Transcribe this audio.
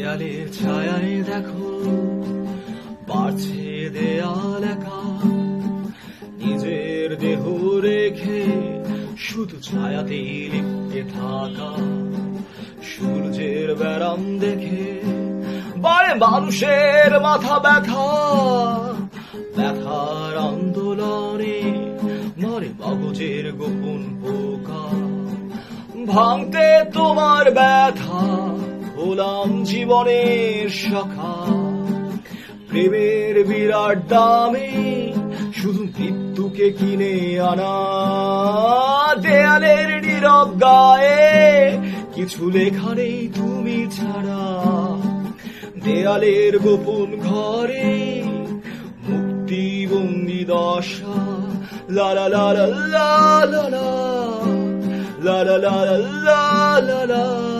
দেয়ালের ছায়ায় দেখো, বাড়ছে দেয়াল একা। নিজের দেহ রেখে শুধু ছায়াতেই লিপতে থাকা। সূর্যের ব্যারাম দেখে বারে মানুষের মাথা ব্যথা। ব্যথার আন্দোলনে মরে মগজের গোপন পোকা। ভাঙতে তোমার ব্যথা হলাম জীবনের সখা প্রেমের বিরাট দামে শুধু মৃত্যুকে কিনে আনা দেয়ালের নীরব গায়ে কিছু লেখা নেই তুমি ছাড়া দেয়ালের গোপন ঘরে মুক্তি বন্দি দশা লা লা লা লা লা লা লা লা লা লা লা লা